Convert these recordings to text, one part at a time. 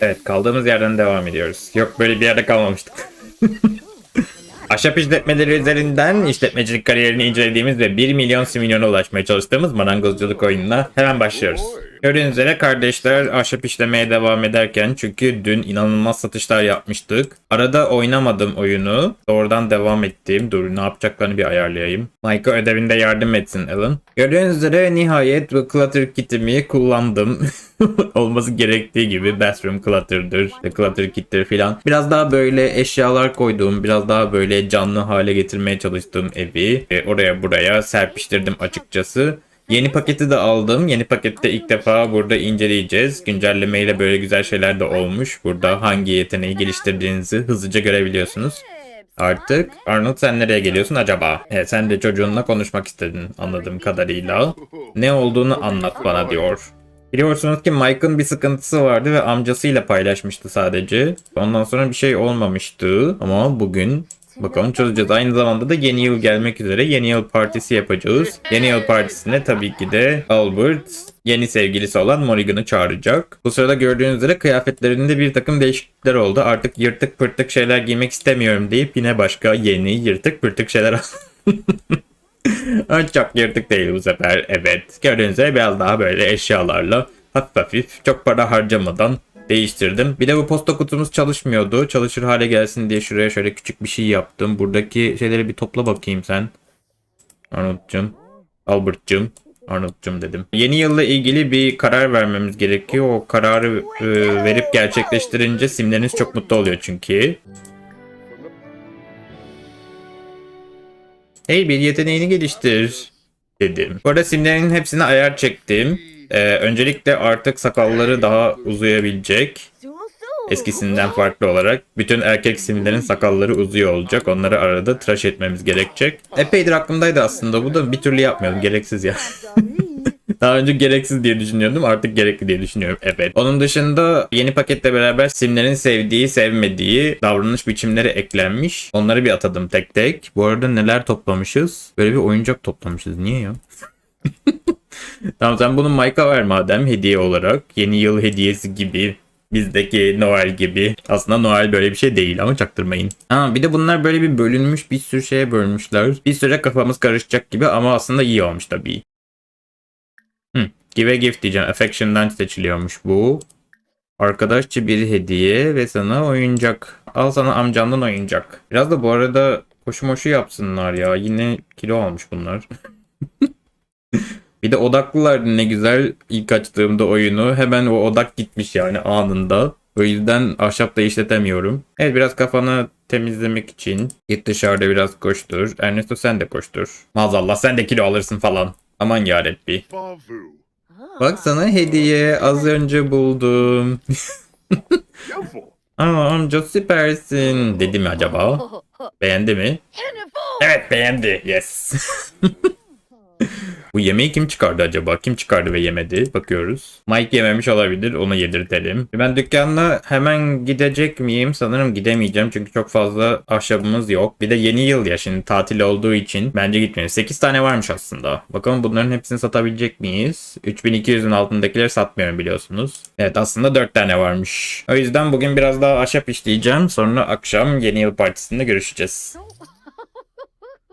Evet kaldığımız yerden devam ediyoruz. Yok böyle bir yerde kalmamıştık. Ahşap işletmeleri üzerinden işletmecilik kariyerini incelediğimiz ve 1 milyon similyona ulaşmaya çalıştığımız marangozculuk oyununa hemen başlıyoruz. Gördüğünüz üzere kardeşler ahşap işlemeye devam ederken çünkü dün inanılmaz satışlar yapmıştık. Arada oynamadım oyunu. Doğrudan devam ettim. Dur ne yapacaklarını bir ayarlayayım. Mike'a ödevinde yardım etsin Alan. Gördüğünüz üzere nihayet bu clutter kitimi kullandım. Olması gerektiği gibi bathroom clutter'dır, clutter kittir filan. Biraz daha böyle eşyalar koyduğum, biraz daha böyle canlı hale getirmeye çalıştığım evi e, oraya buraya serpiştirdim açıkçası. Yeni paketi de aldım. Yeni pakette ilk defa burada inceleyeceğiz. Güncellemeyle böyle güzel şeyler de olmuş. Burada hangi yeteneği geliştirdiğinizi hızlıca görebiliyorsunuz. Artık Arnold sen nereye geliyorsun acaba? Evet, sen de çocuğunla konuşmak istedin anladığım kadarıyla. Ne olduğunu anlat bana diyor. Biliyorsunuz ki Mike'ın bir sıkıntısı vardı ve amcasıyla paylaşmıştı sadece. Ondan sonra bir şey olmamıştı ama bugün bakalım çözeceğiz. Aynı zamanda da yeni yıl gelmek üzere yeni yıl partisi yapacağız. Yeni yıl partisine tabii ki de Albert yeni sevgilisi olan Morrigan'ı çağıracak. Bu sırada gördüğünüz üzere kıyafetlerinde bir takım değişiklikler oldu. Artık yırtık pırtık şeyler giymek istemiyorum deyip yine başka yeni yırtık pırtık şeyler Çok yırtık değil bu sefer. Evet. Gördüğünüz üzere biraz daha böyle eşyalarla hafif hafif çok para harcamadan değiştirdim. Bir de bu posta kutumuz çalışmıyordu. Çalışır hale gelsin diye şuraya şöyle küçük bir şey yaptım. Buradaki şeyleri bir topla bakayım sen. Arnold'cum. Albert'cum. Arnold'cum dedim. Yeni yılla ilgili bir karar vermemiz gerekiyor. O kararı e, verip gerçekleştirince simleriniz çok mutlu oluyor çünkü. Hey bir yeteneğini geliştir dedim. Bu arada simlerin hepsine ayar çektim. Ee, öncelikle artık sakalları daha uzayabilecek. Eskisinden farklı olarak. Bütün erkek simlerin sakalları uzuyor olacak. Onları arada tıraş etmemiz gerekecek. Epeydir aklımdaydı aslında. Bu da bir türlü yapmıyordum. Gereksiz ya. Daha önce gereksiz diye düşünüyordum. Artık gerekli diye düşünüyorum. Evet. Onun dışında yeni paketle beraber simlerin sevdiği, sevmediği davranış biçimleri eklenmiş. Onları bir atadım tek tek. Bu arada neler toplamışız? Böyle bir oyuncak toplamışız. Niye ya? tamam sen bunu Mike'a ver madem hediye olarak. Yeni yıl hediyesi gibi. Bizdeki Noel gibi. Aslında Noel böyle bir şey değil ama çaktırmayın. Ha, bir de bunlar böyle bir bölünmüş bir sürü şeye bölmüşler. Bir süre kafamız karışacak gibi ama aslında iyi olmuş tabii. Hı, give a gift diyeceğim. Affection'dan seçiliyormuş bu. Arkadaşça bir hediye ve sana oyuncak. Al sana amcandan oyuncak. Biraz da bu arada koşu moşu yapsınlar ya. Yine kilo almış bunlar. bir de odaklılardı ne güzel ilk açtığımda oyunu. Hemen o odak gitmiş yani anında. O yüzden ahşapta işletemiyorum. Evet biraz kafanı temizlemek için git dışarıda biraz koştur. Ernesto sen de koştur. Maazallah sen de kilo alırsın falan. Aman yarabbi. Bak sana hediye az önce buldum. Aa amca süpersin dedi mi acaba? Beğendi mi? Evet beğendi. Yes. Bu yemeği kim çıkardı acaba? Kim çıkardı ve yemedi? Bakıyoruz. Mike yememiş olabilir. Onu yedirtelim. Ben dükkanla hemen gidecek miyim? Sanırım gidemeyeceğim. Çünkü çok fazla ahşabımız yok. Bir de yeni yıl ya şimdi tatil olduğu için bence gitmeyelim. 8 tane varmış aslında. Bakalım bunların hepsini satabilecek miyiz? 3200'ün altındakileri satmıyorum biliyorsunuz. Evet aslında 4 tane varmış. O yüzden bugün biraz daha ahşap işleyeceğim. Sonra akşam yeni yıl partisinde görüşeceğiz.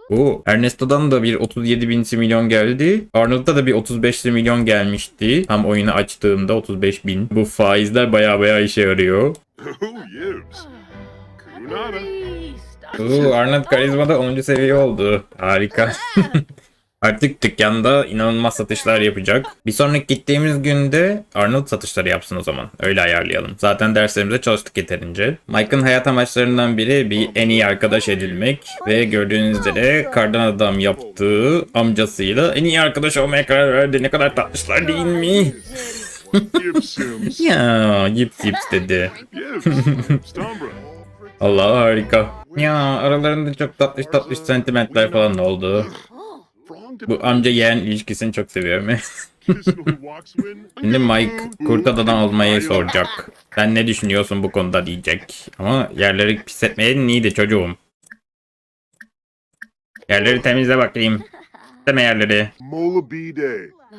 Oo, Ernesto'dan da bir 37 bin milyon geldi. Arnold'da da bir 35 milyon gelmişti. Tam oyunu açtığımda 35 bin. Bu faizler baya baya işe yarıyor. Oh. Oo, Arnold karizmada 10. seviye oldu. Harika. Artık dükkanda inanılmaz satışlar yapacak. Bir sonraki gittiğimiz günde Arnold satışları yapsın o zaman. Öyle ayarlayalım. Zaten derslerimize çalıştık yeterince. Mike'ın hayat amaçlarından biri bir en iyi arkadaş edilmek. Ve gördüğünüz üzere kardan adam yaptığı amcasıyla en iyi arkadaş olmaya karar verdi. Ne kadar tatlışlar değil mi? Ya yips yips dedi. Allah harika. Ya aralarında çok tatlış tatlış sentimentler falan oldu. Bu amca yeğen ilişkisini çok seviyorum. Walks win. Şimdi Mike kurt adadan olmayı soracak. Sen ne düşünüyorsun bu konuda diyecek. Ama yerleri pis etmeyenin iyiydi çocuğum. Yerleri temizle bakayım. Deme yerleri.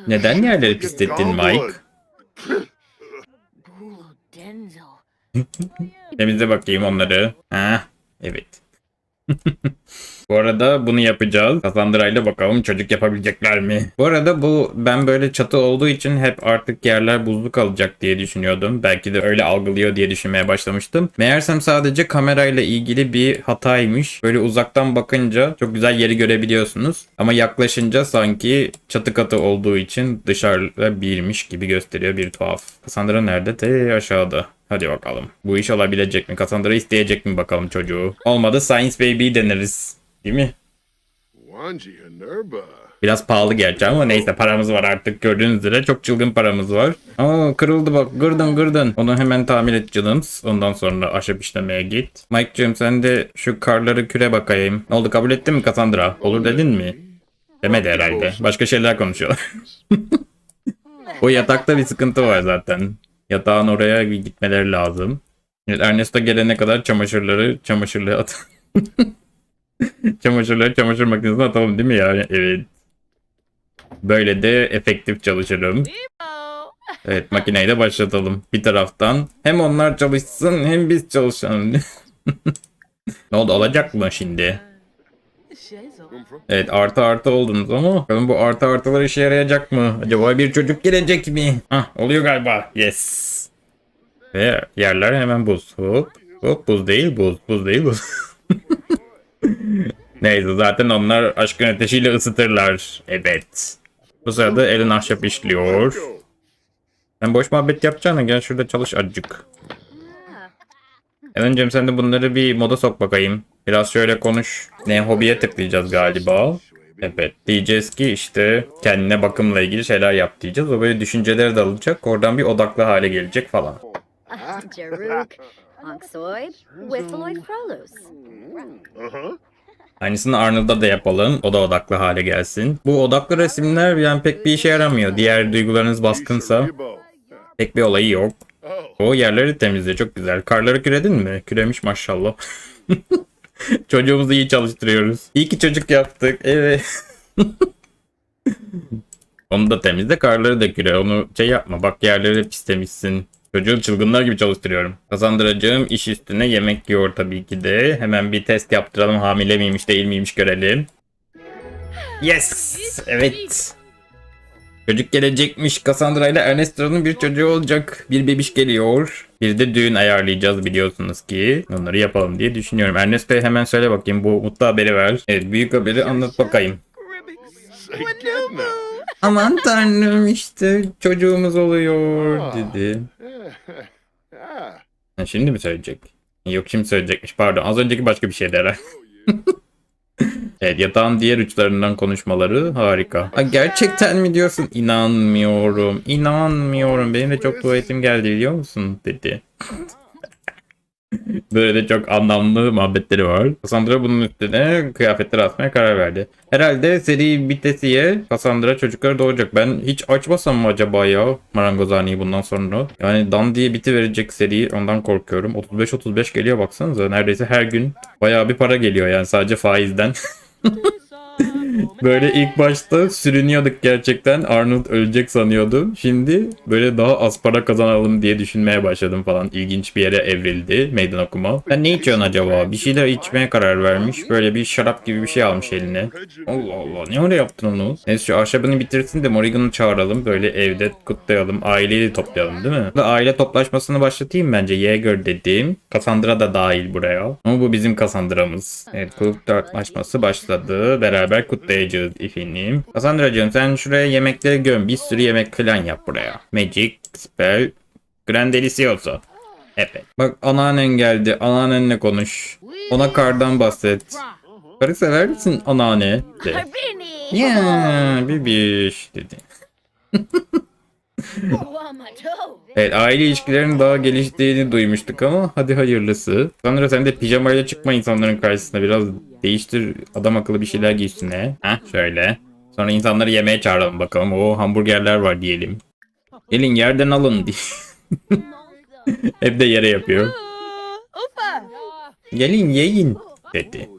Neden yerleri pislettin Mike? Temizle bakayım onları. Ha, evet. Bu arada bunu yapacağız. Kazandırayla bakalım çocuk yapabilecekler mi? Bu arada bu ben böyle çatı olduğu için hep artık yerler buzlu kalacak diye düşünüyordum. Belki de öyle algılıyor diye düşünmeye başlamıştım. Meğersem sadece kamerayla ilgili bir hataymış. Böyle uzaktan bakınca çok güzel yeri görebiliyorsunuz. Ama yaklaşınca sanki çatı katı olduğu için dışarıda birmiş gibi gösteriyor bir tuhaf. Cassandra nerede? Te aşağıda. Hadi bakalım. Bu iş olabilecek mi? Cassandra isteyecek mi bakalım çocuğu? Olmadı Science Baby deneriz. Değil mi? Biraz pahalı gerçi ama neyse paramız var artık gördüğünüz üzere çok çılgın paramız var. Aa kırıldı bak gırdın gırdın. Onu hemen tamir et canım. Ondan sonra ahşap işlemeye git. Mike'cığım sen de şu karları küre bakayım. Ne oldu kabul ettin mi Cassandra? Olur dedin mi? Demedi herhalde. Başka şeyler konuşuyorlar. o yatakta bir sıkıntı var zaten. Yatağın oraya gitmeleri lazım. Ernesto gelene kadar çamaşırları çamaşırlığa at. çamaşırları çamaşır makinesine atalım değil mi yani? Evet. Böyle de efektif çalışırım. Evet makineyi de başlatalım. Bir taraftan hem onlar çalışsın hem biz çalışalım. ne oldu olacak mı şimdi? Evet artı artı oldunuz ama bakalım bu artı artılar işe yarayacak mı? Acaba bir çocuk gelecek mi? Hah oluyor galiba. Yes. Ve yerler hemen buz. Hop. Hop buz değil buz. Buz değil buz. Neyse zaten onlar aşkın ateşiyle ısıtırlar. Evet. Bu sırada elin ahşap işliyor. Sen boş muhabbet yapacağına gel şurada çalış azıcık. Elen'cim sen de bunları bir moda sok bakayım. Biraz şöyle konuş. Ne hobiye tıklayacağız galiba. Evet diyeceğiz ki işte kendine bakımla ilgili şeyler yap diyeceğiz. O böyle düşüncelere dalacak. Oradan bir odaklı hale gelecek falan. Onksoid, Whistloid Frolus. Aynısını Arnold'da da yapalım. O da odaklı hale gelsin. Bu odaklı resimler yani pek bir işe yaramıyor. Diğer duygularınız baskınsa pek bir olayı yok. Oh. O yerleri temizle çok güzel. Karları küredin mi? Küremiş maşallah. Çocuğumuzu iyi çalıştırıyoruz. İyi ki çocuk yaptık. Evet. Onu da temizle karları da küre. Onu şey yapma bak yerleri pis temizsin. Çocuğu çılgınlar gibi çalıştırıyorum. Kazandıracağım iş üstüne yemek yiyor tabii ki de. Hemen bir test yaptıralım hamile miymiş değil miymiş görelim. Yes! Evet. Çocuk gelecekmiş. Cassandra ile Ernesto'nun bir çocuğu olacak. Bir bebiş geliyor. Bir de düğün ayarlayacağız biliyorsunuz ki. Onları yapalım diye düşünüyorum. Ernesto'ya hemen söyle bakayım bu mutlu haberi ver. Evet büyük haberi anlat bakayım. Aman tanrım işte çocuğumuz oluyor dedi. Ha, şimdi mi söyleyecek? Yok şimdi söyleyecekmiş pardon. Az önceki başka bir şeydi herhalde. Evet yatağın diğer uçlarından konuşmaları harika. Ha, gerçekten mi diyorsun? İnanmıyorum. İnanmıyorum. Benim de çok tuvaletim geldi biliyor musun? dedi. Böyle de çok anlamlı muhabbetleri var. Cassandra bunun üstüne kıyafetler asmaya karar verdi. Herhalde seri bitesiye Cassandra çocukları doğacak. Ben hiç açmasam mı acaba ya marangozhaneyi bundan sonra? Yani Dan diye biti verecek seri ondan korkuyorum. 35-35 geliyor baksanıza. Neredeyse her gün bayağı bir para geliyor yani sadece faizden. Böyle ilk başta sürünüyorduk gerçekten. Arnold ölecek sanıyordum. Şimdi böyle daha az para kazanalım diye düşünmeye başladım falan. İlginç bir yere evrildi meydan okuma. Sen ne içiyorsun acaba? Bir şeyler içmeye karar vermiş. Böyle bir şarap gibi bir şey almış eline. Allah Allah ne öyle yaptın onu? Neyse şu ahşabını bitirsin de Morrigan'ı çağıralım. Böyle evde kutlayalım. Aileyi toplayalım değil mi? Aile toplaşmasını başlatayım bence. Yeager dediğim. Cassandra da dahil buraya. Ama bu bizim Cassandra'mız. Evet kulüp tartışması başladı. Beraber kutlayacağız efendim. Cassandra'cığım sen şuraya yemekleri göm. Bir sürü yemek falan yap buraya. Magic, Spell, Grand Delicioso. Evet. Bak anneannen geldi. Anneannenle konuş. Ona kardan bahset. Karı sever misin anneanne? De. Ya bebiş dedi. Evet aile ilişkilerinin daha geliştiğini duymuştuk ama hadi hayırlısı. Sonra sen de pijamayla çıkma insanların karşısına biraz değiştir adam akıllı bir şeyler giy üstüne. Heh şöyle. Sonra insanları yemeğe çağıralım bakalım. O hamburgerler var diyelim. Gelin yerden alın diye. Hep de yere yapıyor. Gelin yiyin dedi.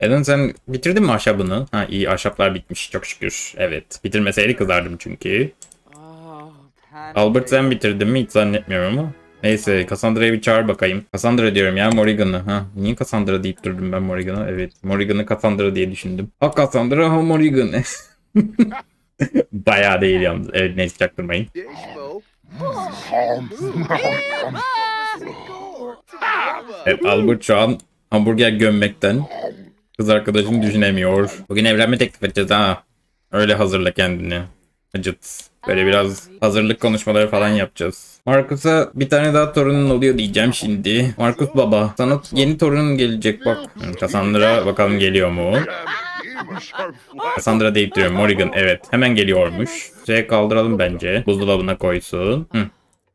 Eden sen bitirdin mi ahşabını? Ha iyi ahşaplar bitmiş çok şükür. Evet bitirmeseydi kızardım çünkü. Albert sen bitirdin mi hiç zannetmiyorum ama. Neyse Cassandra'yı bir çağır bakayım. Cassandra diyorum ya Morrigan'ı. Ha, niye Cassandra deyip durdum ben Morrigan'a? Evet Morrigan'ı Cassandra diye düşündüm. Ha Cassandra ha Morrigan. Bayağı değil yalnız. Evet neyse çaktırmayın. Evet Albert şu an hamburger gömmekten kız arkadaşını düşünemiyor. Bugün evlenme teklif edeceğiz ha. Öyle hazırla kendini. Acıt. Böyle biraz hazırlık konuşmaları falan yapacağız. Marcus'a bir tane daha torunun oluyor diyeceğim şimdi. Marcus baba sana yeni torunun gelecek bak. Hı, Cassandra bakalım geliyor mu? Cassandra deyip duruyorum. Morrigan evet hemen geliyormuş. Şey kaldıralım bence. Buzdolabına koysun. Hı.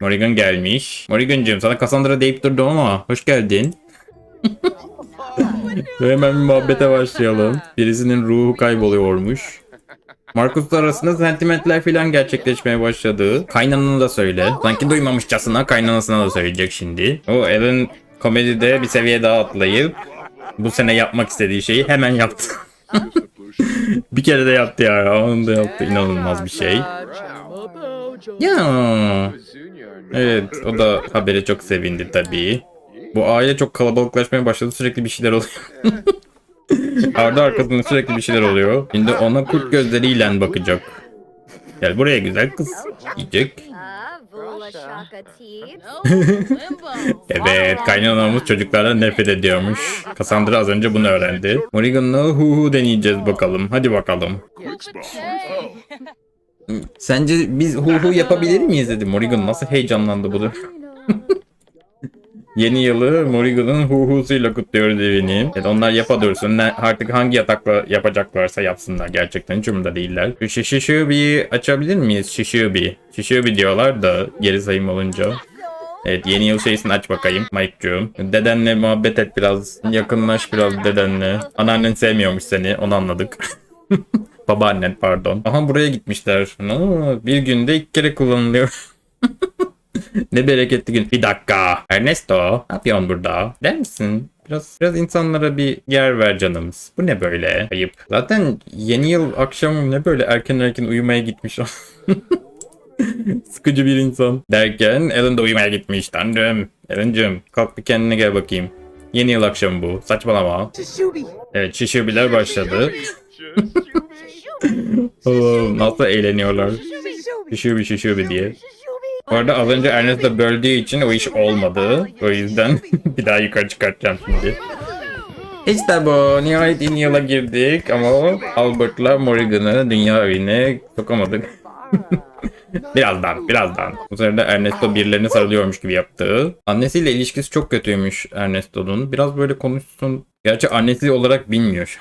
Morrigan gelmiş. Morrigan'cığım sana Cassandra deyip durdum ama hoş geldin. Hemen bir muhabbete başlayalım. Birisinin ruhu kayboluyormuş. Marcus'la arasında sentimentler falan gerçekleşmeye başladı. Kaynanını da söyle. Sanki duymamışçasına kaynanasına da söyleyecek şimdi. O Ellen komedide bir seviye daha atlayıp bu sene yapmak istediği şeyi hemen yaptı. bir kere de yaptı ya. Onu da yaptı. İnanılmaz bir şey. Ya. Evet o da habere çok sevindi tabii. Bu aile çok kalabalıklaşmaya başladı sürekli bir şeyler oluyor. Arda arkasında sürekli bir şeyler oluyor. Şimdi ona kurt gözleriyle bakacak. Gel buraya güzel kız. Teeps. Evet kaynanamız çocuklardan nefret ediyormuş. Cassandra az önce bunu öğrendi. Morrigan'la hu hu deneyeceğiz bakalım. Hadi bakalım. Sence biz hu hu yapabilir miyiz dedi. Morrigan nasıl heyecanlandı bu da. Yeni yılı Morrigan'ın hu hu'suyla kutluyoruz evini. Evet, onlar yapa dursun. Ne, artık hangi yatakla yapacaklarsa yapsınlar. Gerçekten hiç umurumda değiller. Şu bir açabilir miyiz? Şişi bir diyorlar da geri sayım olunca. Evet yeni yıl şeysini aç bakayım Mike'cığım. Dedenle muhabbet et biraz. Yakınlaş biraz dedenle. Anneannen sevmiyormuş seni onu anladık. Babaannen pardon. Aha buraya gitmişler. Aa, bir günde ilk kere kullanılıyor. ne bereketli gün. Bir dakika. Ernesto ne yapıyorsun burada? Der misin? Biraz, biraz insanlara bir yer ver canımız. Bu ne böyle? Ayıp. Zaten yeni yıl akşamı ne böyle erken erken uyumaya gitmiş o. Sıkıcı bir insan. Derken Alan da uyumaya gitmiş. Tanrım. Alan'cığım kalk bir kendine gel bakayım. Yeni yıl akşamı bu. Saçmalama. Evet şişirbiler başladı. Allah'ım nasıl eğleniyorlar. Şişirbi şişirbi diye. Bu arada az önce Ernest böldüğü için o iş olmadı. O yüzden bir daha yukarı çıkartacağım şimdi. İşte bu. Nihayet yeni yıla girdik ama Albert'la Morrigan'ı dünya evine sokamadık. birazdan, birazdan. Bu de Ernesto birilerine sarılıyormuş gibi yaptı. Annesiyle ilişkisi çok kötüymüş Ernesto'nun. Biraz böyle konuşsun. Gerçi annesi olarak bilmiyor.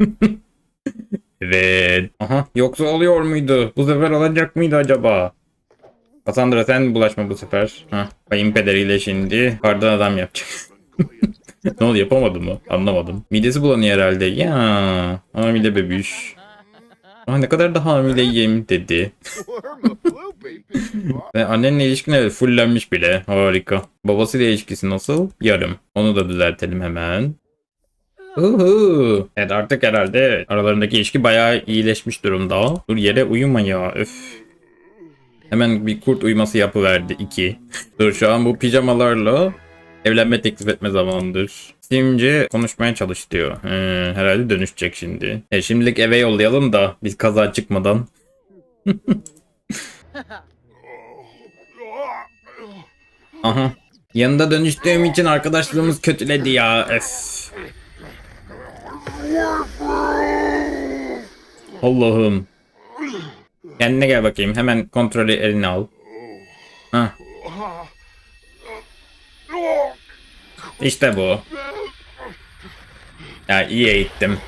evet. Aha, yoksa oluyor muydu? Bu sefer olacak mıydı acaba? Cassandra sen bulaşma bu sefer. Hah, kayınpederiyle şimdi kardan adam yapacak. ne oldu yapamadı mı? Anlamadım. Midesi bulanıyor herhalde. Ya hamile bebiş. Aa, ne kadar da hamileyim dedi. Ve annenle ilişkin evet fullenmiş bile. Harika. Babasıyla ilişkisi nasıl? Yarım. Onu da düzeltelim hemen. Uhu. Evet artık herhalde aralarındaki ilişki bayağı iyileşmiş durumda. Dur yere uyuma ya. Öf. Hemen bir kurt uyuması yapıverdi. iki. Dur şu an bu pijamalarla evlenme teklif etme zamanıdır. Simci konuşmaya çalış diyor. Ee, herhalde dönüşecek şimdi. E, şimdilik eve yollayalım da biz kaza çıkmadan. Aha. Yanında dönüştüğüm için arkadaşlığımız kötüledi ya. Öf. Allah'ım. Kendine gel bakayım. Hemen kontrolü eline al. Hah. İşte bu. Ya iyi eğittim.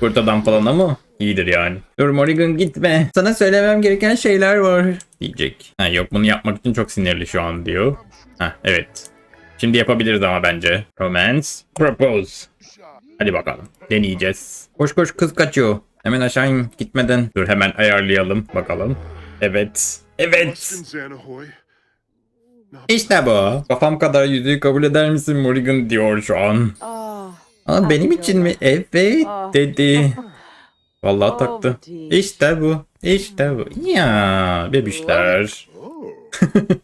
Kurt adam falan ama iyidir yani. Dur Morrigan gitme. Sana söylemem gereken şeyler var. Diyecek. Ha yok bunu yapmak için çok sinirli şu an diyor. Ha evet. Şimdi yapabiliriz ama bence. Romance. Propose. Hadi bakalım. Deneyeceğiz. Koş koş kız kaçıyor. Hemen aşağı in gitmeden. Dur hemen ayarlayalım bakalım. Evet. Evet. İşte bu. Kafam kadar yüzüğü kabul eder misin Morrigan diyor şu an. Aa, benim için mi? Evet dedi. Vallahi taktı. İşte bu. İşte bu. Ya bebişler.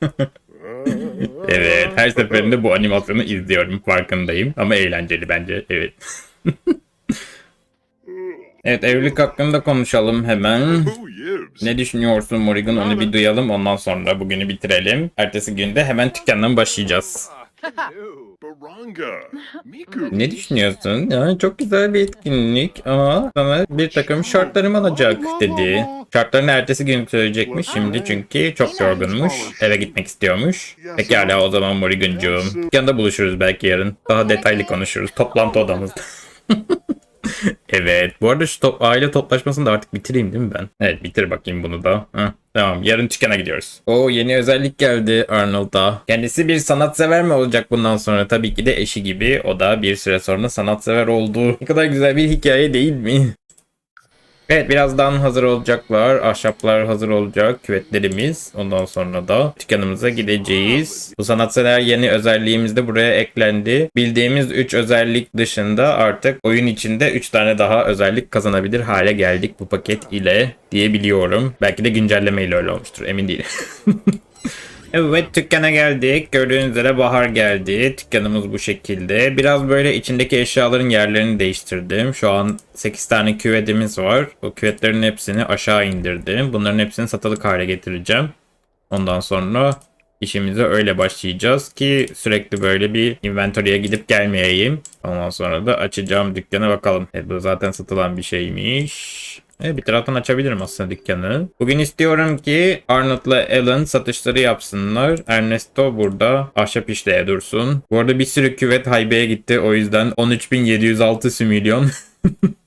Evet her seferinde bu animasyonu izliyorum farkındayım ama eğlenceli bence evet. evet evlilik hakkında konuşalım hemen. Ne düşünüyorsun Morrigan onu bir duyalım ondan sonra bugünü bitirelim. Ertesi günde hemen dükkandan başlayacağız. Miku. Ne düşünüyorsun? Ya, çok güzel bir etkinlik ama sana bir takım şartlarım olacak dedi. Şartlarını ertesi gün söyleyecekmiş şimdi çünkü çok yorgunmuş. Eve gitmek istiyormuş. Pekala o zaman Morrigan'cığım. Dükkanda buluşuruz belki yarın. Daha detaylı konuşuruz. Toplantı odamızda. evet. Bu arada şu top- aile toplaşmasını da artık bitireyim değil mi ben? Evet bitir bakayım bunu da. Heh, tamam yarın dükkana gidiyoruz. O yeni özellik geldi Arnold'a. Kendisi bir sanatsever mi olacak bundan sonra? Tabii ki de eşi gibi. O da bir süre sonra sanatsever oldu. Ne kadar güzel bir hikaye değil mi? Evet birazdan hazır olacaklar. Ahşaplar hazır olacak. Küvetlerimiz. Ondan sonra da dükkanımıza gideceğiz. Bu sanatsever yeni özelliğimiz de buraya eklendi. Bildiğimiz 3 özellik dışında artık oyun içinde 3 tane daha özellik kazanabilir hale geldik bu paket ile diyebiliyorum. Belki de güncelleme ile öyle olmuştur emin değilim. Evet dükkana geldik. Gördüğünüz üzere bahar geldi. Dükkanımız bu şekilde. Biraz böyle içindeki eşyaların yerlerini değiştirdim. Şu an 8 tane küvetimiz var. O küvetlerin hepsini aşağı indirdim. Bunların hepsini satılık hale getireceğim. Ondan sonra işimize öyle başlayacağız ki sürekli böyle bir inventory'e gidip gelmeyeyim. Ondan sonra da açacağım dükkana bakalım. Evet bu zaten satılan bir şeymiş. Evet, bir taraftan açabilirim aslında dükkanı. Bugün istiyorum ki Arnold'la Alan satışları yapsınlar. Ernesto burada ahşap işleye dursun. Bu arada bir sürü küvet haybeye gitti. O yüzden 13.706 similyon.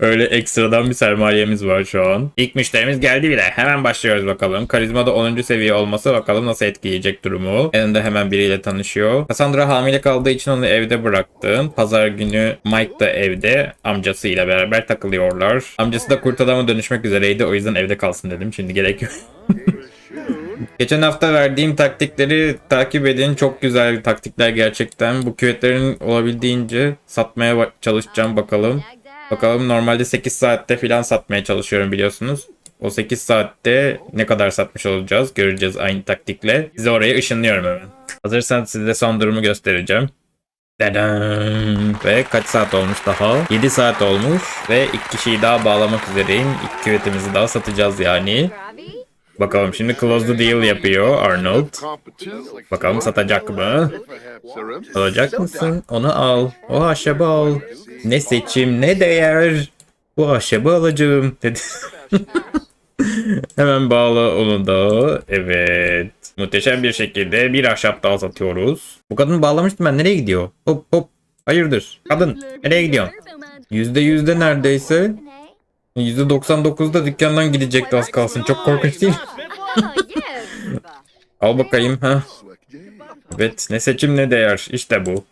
Öyle ekstradan bir sermayemiz var şu an. İlk müşterimiz geldi bile. Hemen başlıyoruz bakalım. Karizmada 10. seviye olması bakalım nasıl etkileyecek durumu. Elinde hemen biriyle tanışıyor. Cassandra hamile kaldığı için onu evde bıraktım. Pazar günü Mike da evde. Amcasıyla beraber takılıyorlar. Amcası da kurt adama dönüşmek üzereydi. O yüzden evde kalsın dedim. Şimdi gerek yok. Geçen hafta verdiğim taktikleri takip edin. Çok güzel taktikler gerçekten. Bu küvetlerin olabildiğince satmaya çalışacağım bakalım. Bakalım normalde 8 saatte falan satmaya çalışıyorum biliyorsunuz. O 8 saatte ne kadar satmış olacağız göreceğiz aynı taktikle. Size oraya ışınlıyorum hemen. Hazırsan size son durumu göstereceğim. Dadam. Ve kaç saat olmuş daha? 7 saat olmuş ve iki kişiyi daha bağlamak üzereyim. İlk küvetimizi daha satacağız yani. Bakalım şimdi close the deal yapıyor Arnold. Bakalım satacak mı? Alacak mısın? Onu al. O ahşabı al. Ne seçim ne değer. Bu ahşabı alacağım dedi. Hemen bağla onu da. Evet. Muhteşem bir şekilde bir ahşap daha satıyoruz. Bu kadını bağlamıştım ben. Nereye gidiyor? Hop hop. Hayırdır? Kadın. Nereye gidiyorsun? Yüzde yüzde neredeyse. Yüzde 99'da dükkandan gidecekti az kalsın. Çok korkunç değil mi? Al bakayım. ha. Evet. Ne seçim ne değer. İşte bu.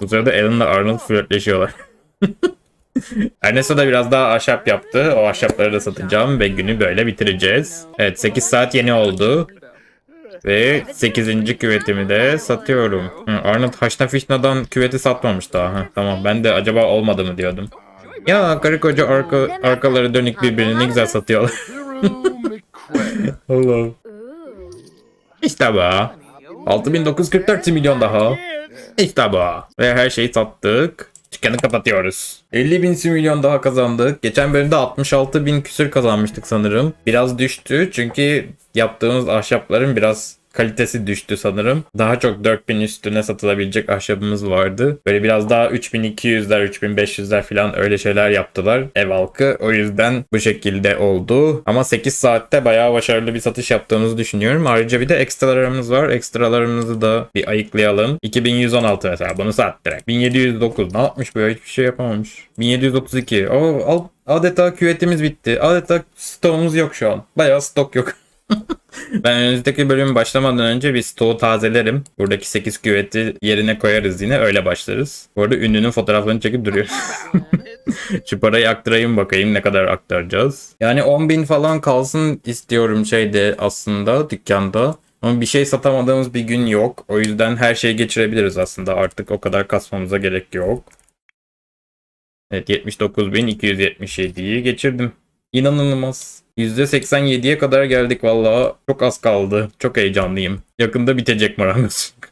Bu sırada Alan'la Arnold flörtleşiyorlar. Ernesto da biraz daha ahşap yaptı. O ahşapları da satacağım ve günü böyle bitireceğiz. Evet 8 saat yeni oldu. Ve 8. küvetimi de satıyorum. Arnold Haşna Fişna'dan küveti satmamış daha. Tamam ben de acaba olmadı mı diyordum. Ya karı koca arka, arkaları dönük birbirini ne güzel satıyorlar. Allah'ım. İşte bu. 6944 milyon daha. İşte bu. Ve her şeyi sattık. Dükkanı kapatıyoruz. 50 bin similyon daha kazandık. Geçen bölümde 66 bin küsür kazanmıştık sanırım. Biraz düştü çünkü yaptığımız ahşapların biraz kalitesi düştü sanırım. Daha çok 4000 üstüne satılabilecek ahşabımız vardı. Böyle biraz daha 3200'ler, 3500'ler falan öyle şeyler yaptılar ev halkı. O yüzden bu şekilde oldu. Ama 8 saatte bayağı başarılı bir satış yaptığımızı düşünüyorum. Ayrıca bir de ekstralarımız var. Ekstralarımızı da bir ayıklayalım. 2116 mesela bunu sat direkt. 1709 ne yapmış ya? Hiçbir şey yapamamış. 1732. Oo, al, adeta küvetimiz bitti. Adeta stoğumuz yok şu an. Bayağı stok yok. Ben önümüzdeki bölüm başlamadan önce bir stoğu tazelerim. Buradaki 8 küveti yerine koyarız yine öyle başlarız. Bu arada ünlünün fotoğraflarını çekip duruyor. Şu parayı aktarayım bakayım ne kadar aktaracağız. Yani 10 bin falan kalsın istiyorum şeyde aslında dükkanda. Ama bir şey satamadığımız bir gün yok. O yüzden her şeyi geçirebiliriz aslında. Artık o kadar kasmamıza gerek yok. Evet 79.277'yi geçirdim. İnanılmaz. %87'ye kadar geldik valla. Çok az kaldı. Çok heyecanlıyım. Yakında bitecek marangozculuk.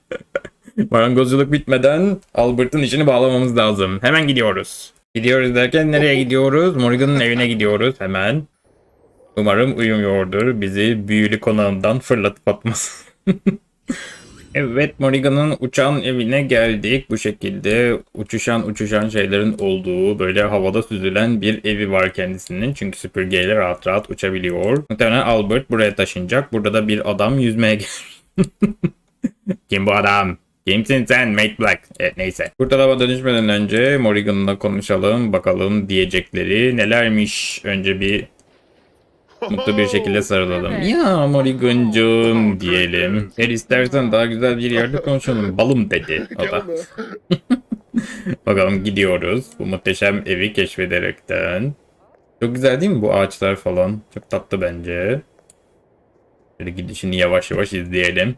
Marangozculuk bitmeden Albert'ın işini bağlamamız lazım. Hemen gidiyoruz. Gidiyoruz derken nereye gidiyoruz? Morgan'ın evine gidiyoruz hemen. Umarım uyumuyordur. Bizi büyülü konağından fırlatıp atmaz. Evet Morrigan'ın uçan evine geldik. Bu şekilde uçuşan uçuşan şeylerin olduğu böyle havada süzülen bir evi var kendisinin. Çünkü süpürgeyle rahat rahat uçabiliyor. Muhtemelen Albert buraya taşınacak. Burada da bir adam yüzmeye gel- Kim bu adam? Kimsin sen Mate Black? Evet neyse. Kurtalama dönüşmeden önce Morrigan'la konuşalım. Bakalım diyecekleri nelermiş. Önce bir mutlu bir şekilde sarılalım. Ya Morrigan'cığım diyelim. Eğer istersen daha güzel bir yerde konuşalım. Balım dedi o da. Bakalım gidiyoruz. Bu muhteşem evi keşfederekten. Çok güzel değil mi bu ağaçlar falan? Çok tatlı bence. Şöyle gidişini yavaş yavaş izleyelim.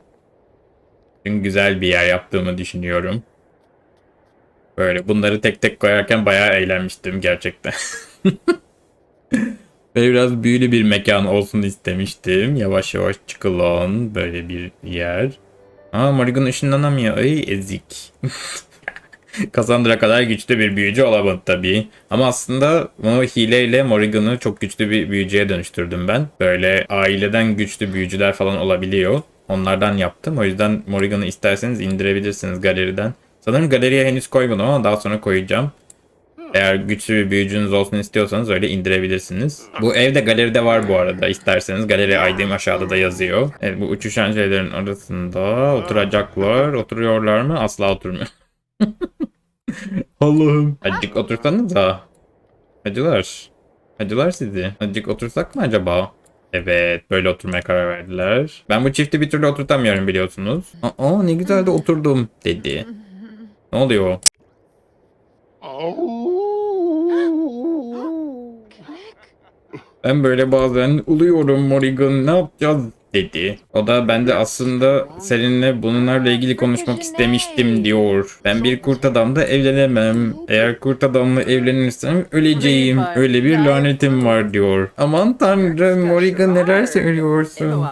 Çünkü güzel bir yer yaptığımı düşünüyorum. Böyle bunları tek tek koyarken bayağı eğlenmiştim gerçekten. Böyle biraz büyülü bir mekan olsun istemiştim. Yavaş yavaş çıkılan böyle bir yer. Aa Morrigan ışınlanamıyor. Ay ezik. Cassandra kadar güçlü bir büyücü olamadı tabii. Ama aslında o hileyle Morrigan'ı çok güçlü bir büyücüye dönüştürdüm ben. Böyle aileden güçlü büyücüler falan olabiliyor. Onlardan yaptım. O yüzden Morrigan'ı isterseniz indirebilirsiniz galeriden. Sanırım galeriye henüz koymadım ama daha sonra koyacağım. Eğer güçlü bir büyücünüz olsun istiyorsanız öyle indirebilirsiniz. Bu evde galeride var bu arada. İsterseniz galeri ID'm aşağıda da yazıyor. Evet bu uçuşan şeylerin arasında oturacaklar. Oturuyorlar mı? Asla oturmuyor. Allah'ım. Azıcık otursanız da. Hacılar. Hacılar sizi. Azıcık otursak mı acaba? Evet böyle oturmaya karar verdiler. Ben bu çifti bir türlü oturtamıyorum biliyorsunuz. Aa ne güzel de oturdum dedi. Ne oluyor? Ben böyle bazen uluyorum Morrigan ne yapacağız dedi. O da ben de aslında seninle bunlarla ilgili konuşmak istemiştim diyor. Ben bir kurt adamla evlenemem. Eğer kurt adamla evlenirsem öleceğim. Öyle bir lanetim var diyor. Aman tanrım Morrigan neler söylüyorsun?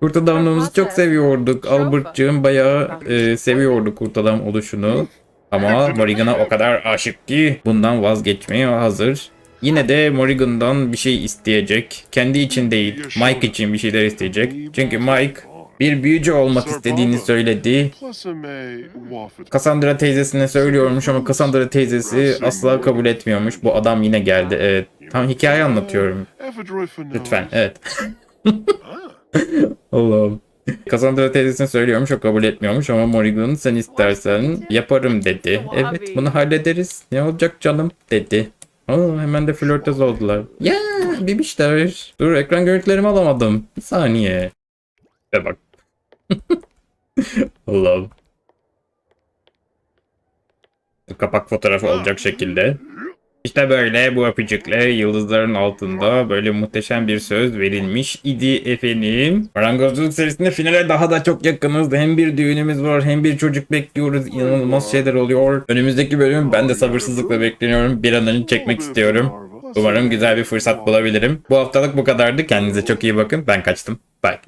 Kurt adamlığımızı çok seviyorduk. Albert'cığım bayağı e, seviyordu kurt adam oluşunu. Ama Morrigan'a o kadar aşık ki bundan vazgeçmeye hazır. Yine de Morrigan'dan bir şey isteyecek. Kendi için değil, Mike için bir şeyler isteyecek. Çünkü Mike bir büyücü olmak istediğini söyledi. Cassandra teyzesine söylüyormuş ama Cassandra teyzesi asla kabul etmiyormuş. Bu adam yine geldi. Evet. Tam hikaye anlatıyorum. Lütfen. Evet. Allah'ım. Cassandra teyzesine söylüyormuş o kabul etmiyormuş ama Morrigan sen istersen yaparım dedi. Evet bunu hallederiz. Ne olacak canım dedi. Aa, hemen de flörtöz oldular. Ya bebişler. Dur ekran görüntülerimi alamadım. Bir saniye. Ve bak. Allah'ım. Kapak fotoğrafı olacak şekilde. İşte böyle bu öpücükle yıldızların altında böyle muhteşem bir söz verilmiş idi efendim. Marangozculuk serisinde finale daha da çok yakınız. Hem bir düğünümüz var hem bir çocuk bekliyoruz. İnanılmaz şeyler oluyor. Önümüzdeki bölümü ben de sabırsızlıkla bekleniyorum. Bir an önce çekmek istiyorum. Umarım güzel bir fırsat bulabilirim. Bu haftalık bu kadardı. Kendinize çok iyi bakın. Ben kaçtım. Bye.